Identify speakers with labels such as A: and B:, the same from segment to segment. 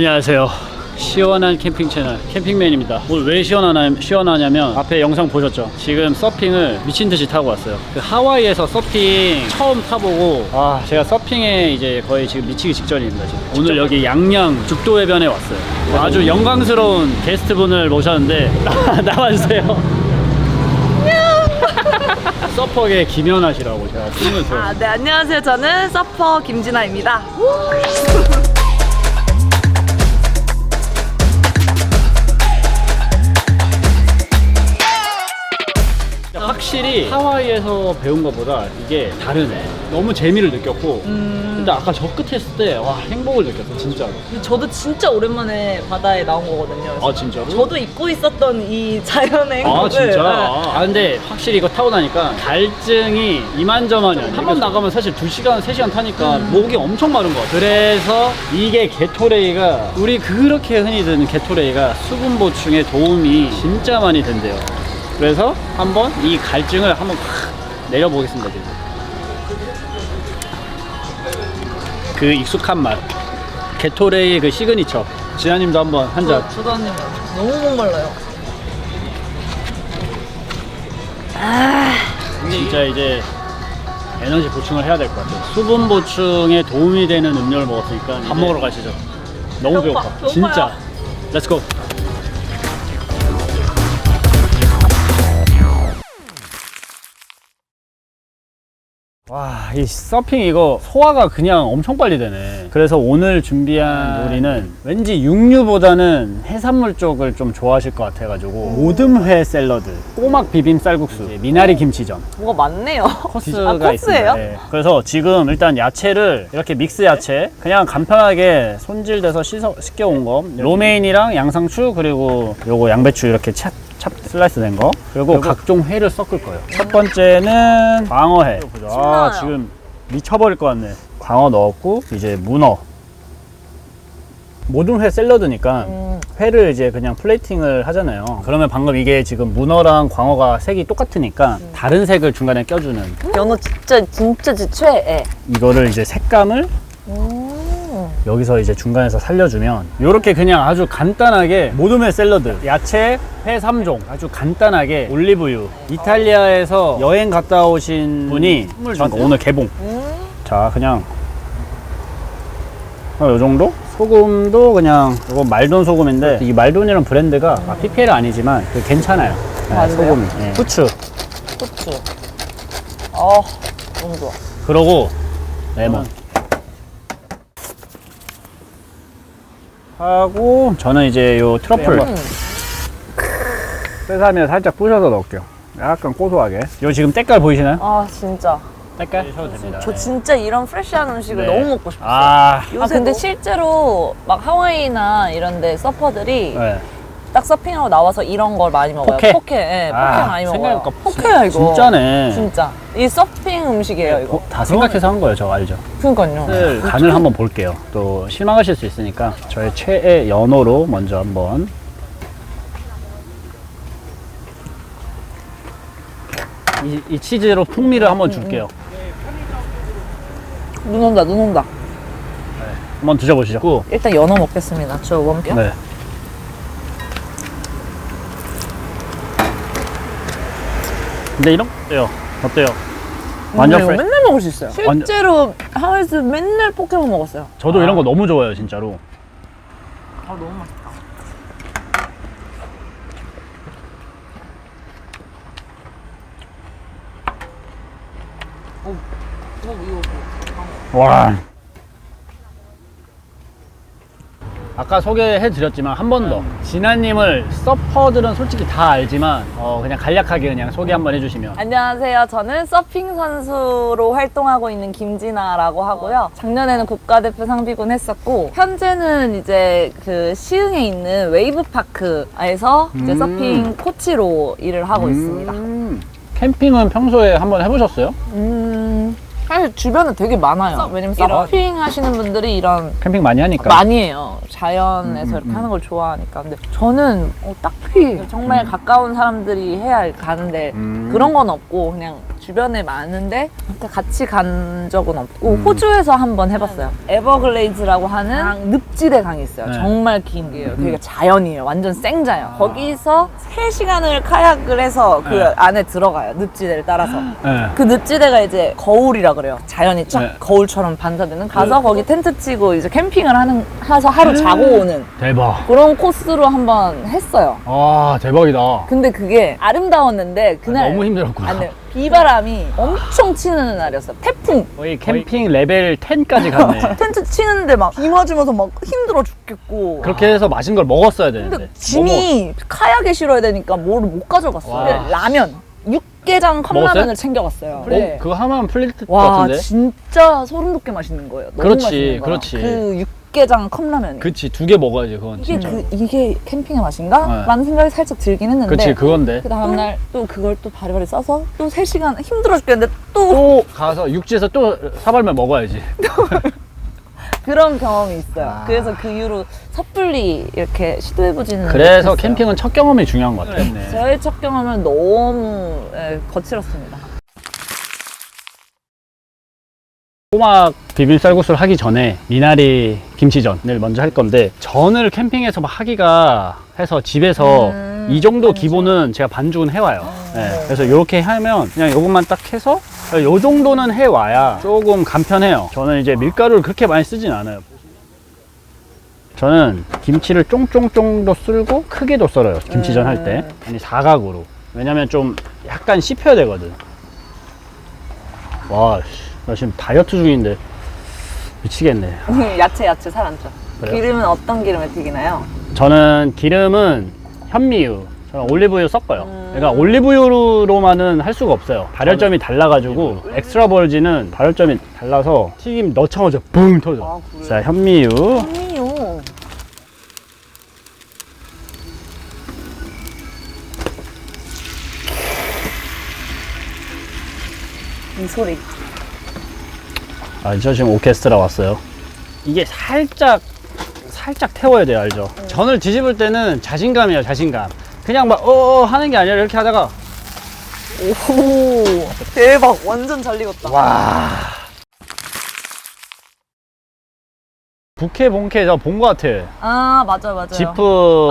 A: 안녕하세요. 시원한 캠핑 채널 캠핑맨입니다 오늘 왜 시원하냐, 시원하냐면 앞에 영상 보셨죠 지금 서핑을 미친듯이 타고 왔어요 그 하와이에서 서핑 처음 타보고 아 제가 서핑에 이제 거의 지금 미치기 직전입니다 지금. 오늘 여기 양양 죽도 해변에 왔어요 아주 영광스러운 게스트분을 모셨는데 나와주세요 서퍼계 김연아 씨라고 제가 찍는
B: 아, 네, 안녕하세요. 저는 서퍼 김진아입니다.
A: 확실히 음. 하와이에서 배운 것보다 이게 다르네. 너무 재미를 느꼈고 음. 일단 아까 저 끝에 있을 때 와 행복을 느꼈어 진짜로.
B: 저도 진짜 오랜만에 바다에 나온 거거든요.
A: 아 진짜로? 저도
B: 잊고 있었던 이 자연의 아, 행복을 아
A: 진짜? 네. 아 근데 확실히 이거 타고 나니까 갈증이 이만저만이 아니야 한번 나가면 사실 2시간, 3시간 타니까 음. 목이 엄청 마른 거야 그래서 이게 개토레이가 우리 그렇게 흔히 드는 개토레이가 수분 보충에 도움이 진짜 많이 된대요 그래서 한번 이 갈증을 한번 내려보겠습니다 지금. 그 익숙한 맛개토레이의그 시그니처 지아님도 한번 한잔
B: 저도 한 너무 목말라요.
A: 아, 진짜 이제 에너지 보충을 해야 될 것 같아요 수분 보충에 도움이 되는 음료를 먹었으니까 밥 먹으러 가시죠 너무 배고파, 배고파. 진짜 렛츠고 와, 이 서핑 이거 소화가 그냥 엄청 빨리 되네. 그래서 오늘 준비한 요리는 아, 네. 왠지 육류보다는 해산물 쪽을 좀 좋아하실 것 같아가지고 오듬회 샐러드, 꼬막 비빔 쌀국수, 네. 미나리 어. 김치전
B: 뭐가 많네요. 아,
A: 코스가 아, 코스예요? 네. 그래서 지금 일단 야채를 이렇게 믹스 야채 그냥 간편하게 손질돼서 씻어 씻겨 온 거. 네. 로메인이랑 양상추 그리고 요거 양배추 이렇게 착찹 슬라이스 된 거. 그리고, 각종 회를 섞을 거예요. 첫 번째는 광어회. 어, 아, 지금 미쳐버릴 것 같네. 광어 넣었고 이제 문어. 모든 회 샐러드니까 음. 회를 이제 그냥 플레이팅을 하잖아요. 그러면 방금 이게 지금 문어랑 광어가 색이 똑같으니까 음. 다른 색을 중간에 껴주는.
B: 연어 진짜 진짜 제 최애.
A: 이거를 이제 색감을 여기서 이제 중간에서 살려주면 이렇게 그냥 아주 간단하게 모둠의 샐러드 야채 회 3종 아주 간단하게 올리브유 이탈리아에서 여행 갔다 오신 분이 음, 저한테 오늘 개봉 음? 자 그냥 어, 요 정도? 소금도 그냥 이건 말돈 소금인데 음. 이 말돈이란 브랜드가 아, PPL 아니지만 그 괜찮아요 네, 아, 소금이 네. 후추 후추.
B: 아, 너무 좋아.
A: 그러고 레몬 하고 저는 이제 요 트러플 네, 음. 세사미를 살짝 부셔서 넣을게요. 약간 고소하게. 요 지금 때깔 보이시나요?
B: 아 진짜. 때깔 하셔도 네, 됩니다. 저 진짜 이런 프레쉬한 음식을 네. 너무 먹고 싶어요. 아, 요새 아, 근데 실제로 막 하와이나 이런 데 서퍼들이 네. 딱 서핑하고 나와서 이런 걸 많이 먹어요. 포케? 포케, 예, 아, 포케 아, 많이 먹어요. 생각 포케야 이거.
A: 진짜네.
B: 진짜. 이 서핑 음식이에요 네, 이거. 어,
A: 다 생각해서 한 거예요, 저 알죠?
B: 그러니까요.
A: 간을 한번 볼게요. 또 실망하실 수 있으니까 저의 최애 연어로 먼저 한번. 이, 이 치즈로 풍미를 한번 음, 음. 줄게요.
B: 눈 온다 눈 온다.
A: 네, 한번 드셔보시죠.
B: 일단 연어 먹겠습니다. 저 원표. 네.
A: 근데 이런 어때요? 어때요?
B: 완전 프레 맨날 먹을 수 있어요. 실제로 하와이에서 맨날 포켓몬 먹었어요.
A: 저도 이런 거 아. 너무 좋아요 진짜로
B: 아 너무 맛있다.
A: 오, 어, 오 어, 뭐, 뭐, 이거 뭐. 와 아까 소개해드렸지만 한 번더 음. 진아님을 서퍼들은 솔직히 다 알지만 어, 그냥 간략하게 그냥 소개 한 번 해주시면
B: 안녕하세요. 저는 서핑 선수로 활동하고 있는 김진아라고 하고요. 작년에는 국가대표 상비군 했었고 현재는 이제 그 시흥에 있는 웨이브 파크에서 이제 음. 서핑 코치로 일을 하고 음. 있습니다.
A: 캠핑은 평소에 한번 해보셨어요? 음,
B: 사실 주변에 되게 많아요. 왜냐면 서핑 하시는 분들이 이런
A: 캠핑 많이 하니까.
B: 많이 해요. 자연에서 음, 이렇게 음. 하는 걸 좋아하니까. 근데 저는 어, 딱히 정말 음. 가까운 사람들이 해야 가는데 음. 그런 건 없고 그냥 주변에 많은데 같이 간 적은 없고 음. 호주에서 한번 해봤어요. 네. 에버글레이즈라고 하는 늪지대 강이 있어요. 네. 정말 긴 게요. 음. 그게 자연이에요. 완전 생자연. 아. 거기서 3시간을 카약을 해서 그 네. 안에 들어가요. 늪지대를 따라서. 네. 그 늪지대가 이제 거울이라고 그래요. 자연이 쫙 네. 거울처럼 반사되는 가서 네. 거기 텐트 치고 이제 캠핑을 하는 해서 하루 자고 음, 오는 대박. 그런 코스로 한번 했어요.
A: 아 대박이다.
B: 근데 그게 아름다웠는데 아, 그날 너무
A: 힘들었구나. 안 아, 돼요. 네.
B: 비바람이 엄청 치는 날이었어요. 태풍.
A: 거의 캠핑 레벨 10까지 갔네.
B: 텐트 치는데 막비 맞으면서 막 힘들어 죽겠고.
A: 그렇게 해서 맛있는 걸 먹었어야 되는데. 근데
B: 짐이 카약에 실어야 되니까 뭐를 못 가져갔어요. 라면. 육 육개장 컵라면을 챙겨갔어요.
A: 어? 네. 그거 하면 풀릴 것와 같은데?
B: 진짜 소름 돋게 맛있는 거예요. 너무 그렇지, 맛있는
A: 그렇지. 그
B: 육개장 컵라면.
A: 그치 두 개 먹어야지 그건 이게 진짜 그
B: 이게 캠핑의 맛인가? 네. 라는 생각이 살짝 들긴 했는데. 그치 그건데 그 다음날 또 그걸 또 바리바리 싸서 또 3시간 힘들어 죽겠는데 또또
A: 가서 육지에서 또 사발면 먹어야지
B: 그런 경험이 있어요. 아. 그래서 그 이후로 섣불리 이렇게 시도해보지는
A: 그래서 못했어요. 캠핑은 첫 경험이 중요한 것 같아요.
B: 네. 저의 첫 경험은 너무 예, 거칠었습니다.
A: 꼬막 비빔 쌀국수를 하기 전에 미나리 김치전을 먼저 할 건데 전을 캠핑에서 막 하기가 해서 집에서 음. 이 음, 정도 기본은 제가 반주은 해와요. 아. 네, 그래서 이렇게 하면 그냥 이것만 딱 해서 이 정도는 해와야 조금 간편해요. 저는 이제 밀가루를 그렇게 많이 쓰진 않아요. 저는 김치를 쫑쫑쫑도 쓸고 크게도 썰어요. 김치전 할 때. 네. 아니, 사각으로. 왜냐면 좀 약간 씹혀야 되거든. 와, 씨, 나 지금 다이어트 중인데 미치겠네.
B: 야채 야채 살안 쪄. 그래요? 기름은 어떤 기름에 튀기나요?
A: 저는 기름은 현미유 올리브유 섞어요. 음. 그러니까 올리브유로만은 할 수가 없어요. 발열점이 달라가지고 엑스트라 버지는 발열점이 달라서 튀김 넣자마자 붕 터져. 아, 그래. 자 현미유. 현미유. 이 소리. 아, 저 지금 오케스트라 왔어요. 이게 살짝 살짝 태워야 돼요 알죠 네. 전을 뒤집을 때는 자신감이에요 자신감 그냥 막 어어 어, 하는 게 아니라 이렇게 하다가
B: 오 대박 완전 잘 익었다 와
A: 부캐 본캐 저본거 같아
B: 아 맞아 맞아 지프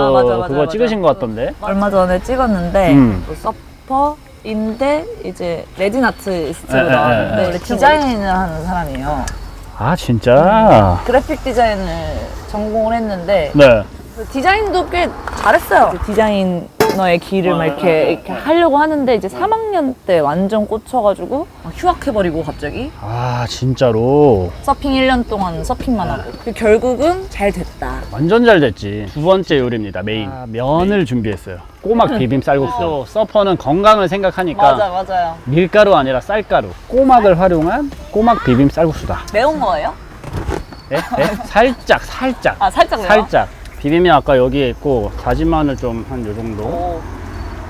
A: 아, 맞아, 맞아, 그거 맞아. 찍으신 거 음. 같던데
B: 얼마 전에 찍었는데 음. 또 뭐 서퍼 인데 이제 레진 아티스트로 나왔는데 에. 디자인을 하는 사람이에요.
A: 아 진짜?
B: 그래픽 디자인을 전공을 했는데 네. 그 디자인도 꽤 잘했어요. 디자이너의 길을 막 이렇게, 이렇게 하려고 하는데 이제 3학년 때 완전 꽂혀가지고 막 휴학해버리고 갑자기
A: 아 진짜로.
B: 서핑 1년 동안 서핑만 하고 그 결국은 잘 됐다.
A: 완전 잘 됐지 두 번째 요리입니다 메인 아, 면을 준비했어요 꼬막 비빔 쌀국수 어. 서퍼는 건강을 생각하니까
B: 맞아 맞아요.
A: 밀가루 아니라 쌀가루 꼬막을 활용한 꼬막 비빔 쌀국수다
B: 매운 거예요?
A: 예? 예? 살짝 살짝 아 살짝 매요? 살짝 비빔면 아까 여기에 있고 다진마늘 좀 한 요 정도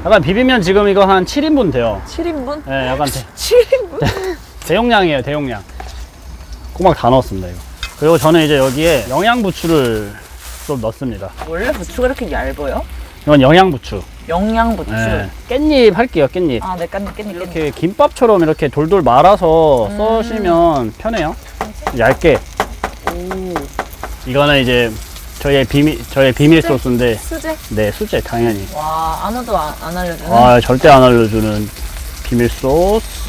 A: 약간 비빔면 지금 이거 한 7인분 돼요 7인분? 예, 약간 대, 7인분? 대용량이에요 대용량 꼬막 다 넣었습니다 이거 그리고 저는 이제 여기에 영양부추를 좀 넣습니다.
B: 원래 부추가 이렇게 얇아요?
A: 이건 영양부추.
B: 영양부추. 네.
A: 깻잎 할게요, 깻잎. 아, 네, 깻잎, 깻잎, 이렇게 김밥처럼 이렇게 돌돌 말아서 음. 써시면 편해요. 얇게. 오. 이거는 이제 저희의 비밀, 저희 비밀 수제? 소스인데. 수제? 네, 수제, 당연히.
B: 와, 아무도 안, 안 알려주는. 와,
A: 절대 안 알려주는 비밀 소스.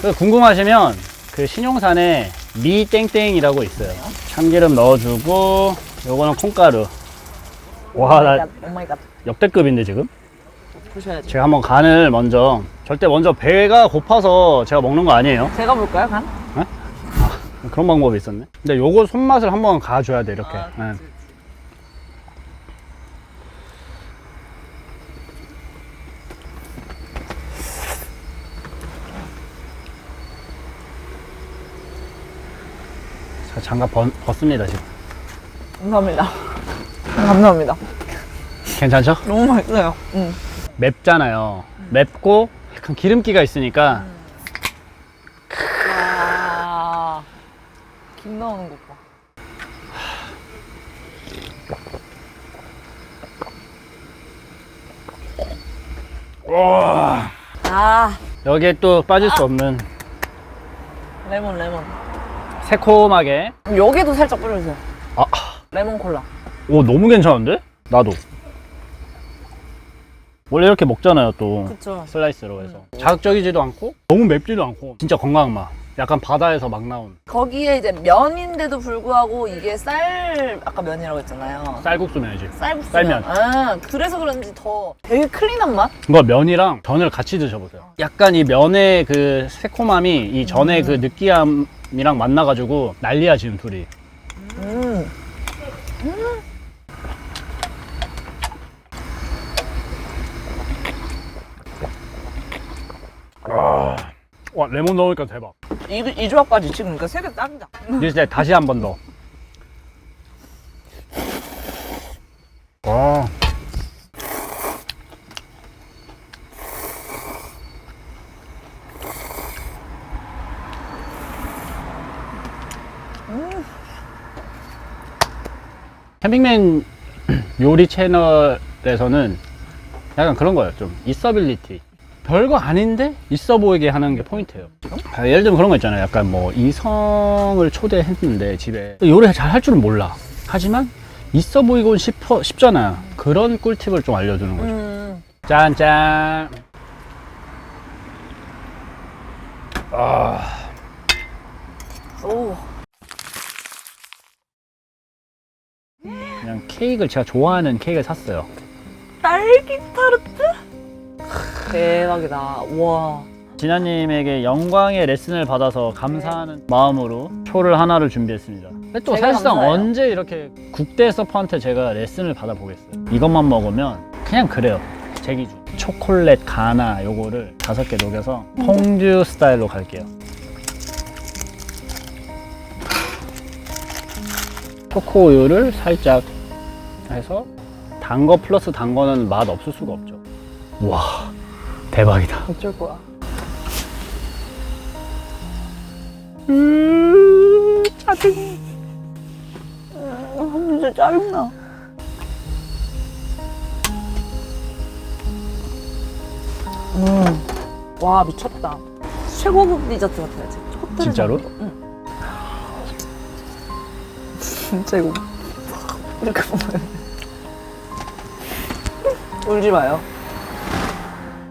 A: 그 궁금하시면 그 신용산에 미땡땡이라고 있어요. 참기름 넣어주고 요거는 콩가루.
B: 와, 나오 oh oh
A: 역대급인데 지금? 보셔야죠. 제가 한번 간을 먼저 절대 먼저 배가 고파서 제가 먹는 거 아니에요.
B: 제가 볼까요, 간? 네?
A: 아, 그런 방법이 있었네. 근데 요거 손맛을 한번 가줘야 돼 이렇게. 아, 네. 자, 장갑 벗, 벗습니다 지금.
B: 감사합니다. 감사합니다. 괜찮죠? 너무 맛있어요. 음.
A: 맵잖아요. 맵고 약간 기름기가 있으니까
B: 와, 김 나오는 것 봐.
A: 아, 여기에 또 빠질 수 없는 레몬, 레몬. 새콤하게
B: 여기도 살짝 뿌려주세요. 아. 레몬 콜라.
A: 오 너무 괜찮은데? 나도. 원래 이렇게 먹잖아요 또 그쵸. 슬라이스로 해서 음. 자극적이지도 않고 너무 맵지도 않고 진짜 건강한 맛 약간 바다에서 막 나온
B: 거기에 이제 면인데도 불구하고 이게 쌀 아까 면이라고 했잖아요.
A: 쌀국수 면이지
B: 쌀국수 쌀면. 아, 그래서 그런지 더 되게 클린한 맛?
A: 이거 면이랑 전을 같이 드셔보세요 약간 이 면의 그 새콤함이 이 전의 음. 그 느끼함이랑 만나가지고 난리야 지금 둘이 와 레몬 넣으니까 대박.
B: 이, 이 조합까지 지금 그러니까 세개 딱이다.
A: 이제 다시 한 번 더. 와. 아. 캠핑맨 요리 채널에서는 약간 그런 거예요. 좀 있어빌리티. 별거 아닌데 있어 보이게 하는 게 포인트예요. 아, 예를 들면 그런 거 있잖아요. 약간 뭐 이성을 초대했는데 집에 요리 잘 할 줄은 몰라. 하지만 있어 보이고 싶어 싶잖아. 그런 꿀팁을 좀 알려주는 거죠. 음. 짠짠. 아. 오. 그냥 케이크를 제가 좋아하는 케이크를 샀어요.
B: 딸기 타르트? 대박이다. 와.
A: 진아님에게 영광의 레슨을 받아서 감사하는 마음으로 쇼를 하나를 준비했습니다. 근데 또 사실상 감사해요. 언제 이렇게 국대 서퍼한테 제가 레슨을 받아보겠어요. 이것만 먹으면 그냥 그래요. 제 기준. 초콜릿 가나 요거를 다섯 개 녹여서 퐁듀 스타일로 갈게요. 초코우유를 살짝 해서 단 거 플러스 단 거는 맛 없을 수가 없죠. 와. 대박이다. 어쩔 거야. 음, 짜증.
B: 음, 진짜 짜증나. 음, 와 미쳤다. 최고급 디저트 같아요, 진
A: 진짜로? 응.
B: 진짜 이거 이렇게 보면 울지 마요.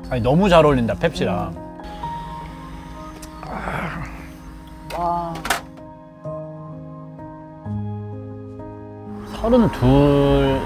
A: 아니 너무 잘 어울린다 펩시랑. 와. 32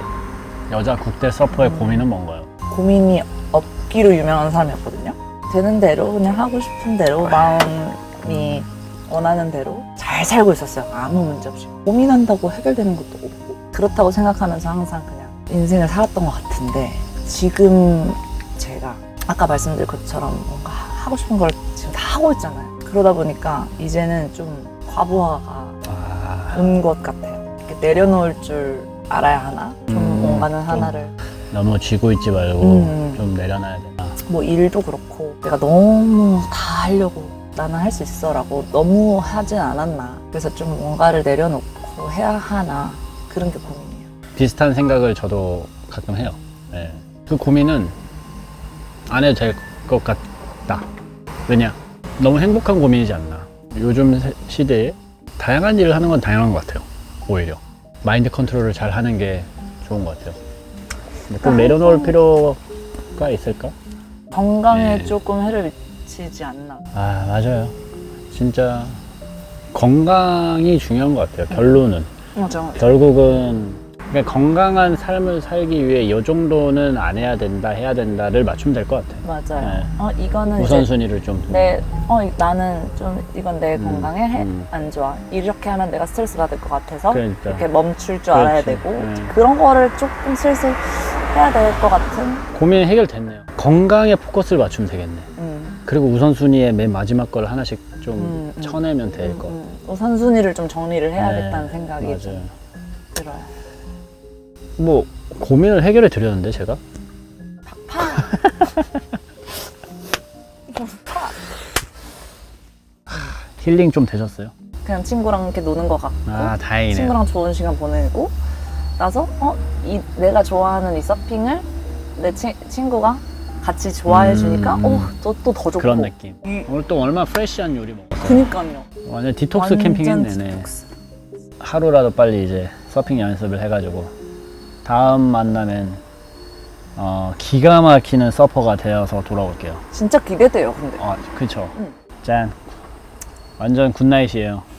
A: 여자 국대 서퍼의 고민은 뭔가요?
B: 고민이 없기로 유명한 사람이었거든요. 되는 대로 그냥 하고 싶은 대로 마음이 원하는 대로 잘 살고 있었어요. 아무 문제 없이 고민한다고 해결되는 것도 없고 그렇다고 생각하면서 항상 그냥 인생을 살았던 것 같은데 지금 제가 아까 말씀드린 것처럼 뭔가 하고 싶은 걸 지금 다 하고 있잖아요. 그러다 보니까 이제는 좀 과부하가 온것 아. 같아요. 이렇게 내려놓을 줄 알아야 하나? 좀 음, 뭔가는 좀 하나를.
A: 너무 쥐고 있지 말고 음. 좀 내려놔야 되나?
B: 뭐 일도 그렇고 내가 너무 다 하려고 나는 할 수 있어 라고 너무 하진 않았나. 그래서 좀 뭔가를 내려놓고 해야 하나. 그런 게 고민이에요.
A: 비슷한 생각을 저도 가끔 해요. 네. 그 고민은 안 해도 될 것 같다. 왜냐? 너무 행복한 고민이지 않나. 요즘 시대에 다양한 일을 하는 건 당연한 것 같아요. 오히려. 마인드 컨트롤을 잘 하는 게 좋은 것 같아요. 꼭 그러니까 내려놓을 필요가 있을까?
B: 건강에 네. 조금 해를 미치지 않나.
A: 아, 맞아요. 진짜 건강이 중요한 것 같아요. 결론은. 맞아. 결국은 그러니까 건강한 삶을 살기 위해 이 정도는 안 해야 된다, 해야 된다를 맞추면 될 것 같아요. 맞아요. 네. 어 이거는 우선순위를 좀.
B: 두어 나는 좀 이건 내 음, 건강에 해- 음. 안 좋아. 이렇게 하면 내가 스트레스 받을 것 같아서 그러니까. 이렇게 멈출 줄 알아야 되고 네. 그런 거를 조금 슬슬 해야 될 것 같은.
A: 고민 해결됐네요. 건강에 포커스를 맞추면 되겠네. 음. 그리고 우선순위의 맨 마지막 걸 하나씩 좀 음, 음. 쳐내면 될 것같 음,
B: 음, 우선순위를 좀 정리를 해야겠다는 네, 생각이 맞아요. 들어요.
A: 뭐 고민을 해결해 드렸는데 제가 힐링 좀 되셨어요?
B: 그냥 친구랑 이렇게 노는 것 같고
A: 아다행이네 친구랑
B: 좋은 시간 보내고 나서 어? 이, 내가 좋아하는 이 서핑을 내 치, 친구가 같이 좋아해 주니까 음. 어또더 좋고 그런
A: 느낌. 음. 오늘 또 얼마나 프레시한 요리 먹었어 그니까요. 완전 디톡스 캠핑했네. 하루라도 빨리 이제 서핑 연습을 해가지고 다음 만남엔 어, 기가 막히는 서퍼가 되어서 돌아올게요.
B: 진짜 기대돼요, 근데. 어,
A: 그쵸. 응. 짠. 완전 굿나잇이에요.